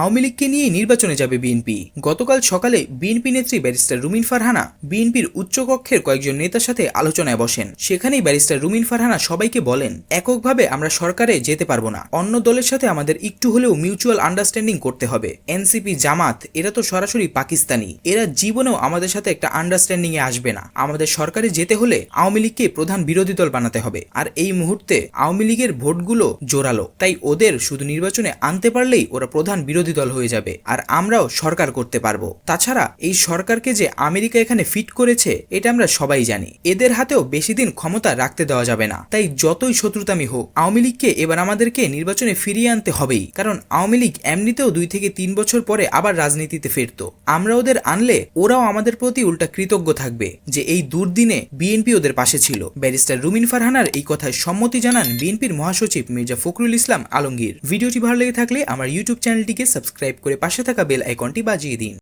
আওয়ামী লীগকে নিয়ে নির্বাচনে যাবে বিএনপি। গতকাল সকালে বিএনপি নেত্রী ব্যারিস্টার রুমিন ফারহানা বিএনপির উচ্চকক্ষের কয়েকজন নেতার সাথে আলোচনায় বসেন। সেখানেই ব্যারিস্টার রুমিন ফারহানা সবাইকে বলেন, এককভাবে আমরা সরকারে যেতে পারব না। অন্য দলের সাথে আমাদের একটু হলেও মিউচুয়াল আন্ডারস্ট্যান্ডিং করতে হবে। এনসিপি, জামাত, এরা তো সরাসরি পাকিস্তানি। এরা জীবনেও আমাদের সাথে একটা আন্ডারস্ট্যান্ডিং এ আসবে না। আমাদের সরকারে যেতে হলে আওয়ামী লীগকে প্রধান বিরোধী দল বানাতে হবে। আর এই মুহূর্তে আওয়ামী লীগের ভোটগুলো জোরালো। তাই ওদের শুধু নির্বাচনে আনতে পারলেই ওরা প্রধান বিরোধী দল হয়ে যাবে, আর আমরাও সরকার করতে পারব। তাছাড়া এই সরকারকে যে আমেরিকা এখানে ফিট করেছে, এটা আমরা সবাই জানি। এদের হাতেও বেশি দিন ক্ষমতা রাখতে দেওয়া যাবে না। তাই যতই শত্রুতামি হোক, আওয়ামী লীগকে এবার আমাদেরকে নির্বাচনে ফিরিয়ে আনতে হবেই। কারণ আওয়ামী লীগ এমনিতেও দুই থেকে তিন বছর পরে আবার রাজনীতিতে ফিরতো। আমরা ওদের আনলে ওরাও আমাদের প্রতি উল্টা কৃতজ্ঞ থাকবে যে এই দুর্দিনে বিএনপি ওদের পাশে ছিল। ব্যারিস্টার রুমিন ফারহানার এই কথায় সম্মতি জানান বিএনপির মহাসচিব মির্জা ফখরুল ইসলাম আলমগীর। ভিডিওটি ভালো লেগে থাকলে আমার ইউটিউব চ্যানেলটিকে সাবস্ক্রাইব করে পাশে থাকা বেল আইকনটি বাজিয়ে দিন।